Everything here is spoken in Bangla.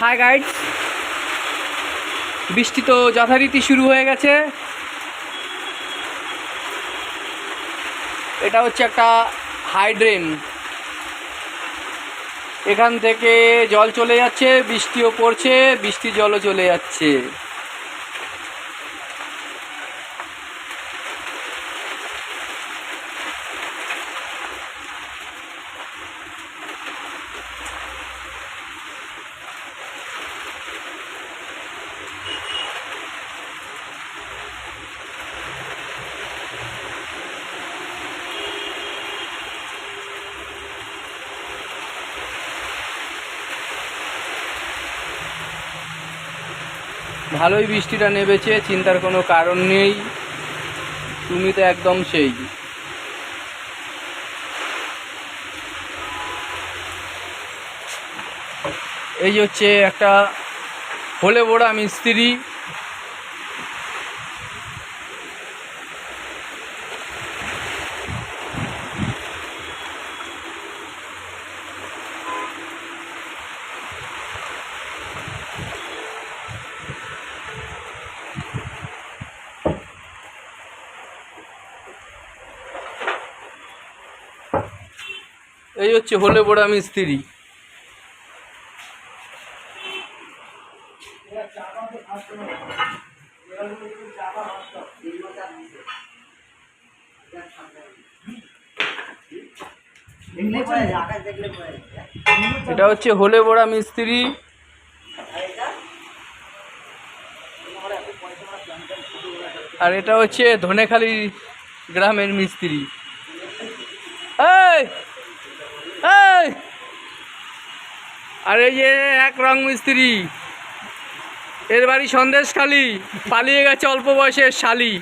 হাই গাইড বৃষ্টি তো যথারীতি শুরু হয়ে গেছে। এটা হচ্ছে একটা হাইড্রেন এখান থেকে জল চলে যাচ্ছে, বৃষ্টিও পড়ছে বৃষ্টি জলও চলে যাচ্ছে। ভালোই বৃষ্টিটা নেবেছে চিন্তার কোনো কারণ নেই। তুমি তো একদম সেই। এই হচ্ছে একটা হলে বড়া মিস্ত্রি। এই হচ্ছে হলে বড়া মিস্ত্রি। এটা হচ্ছে হলে বড়া মিস্ত্রি। আর এটা হচ্ছে ধনেখালি গ্রামের মিস্ত্রি। এই! আর এই যে এক রং মিস্ত্রি। এর বাড়ি সন্দেশখালি। পালিয়ে গেছে অল্প বয়সের শালি।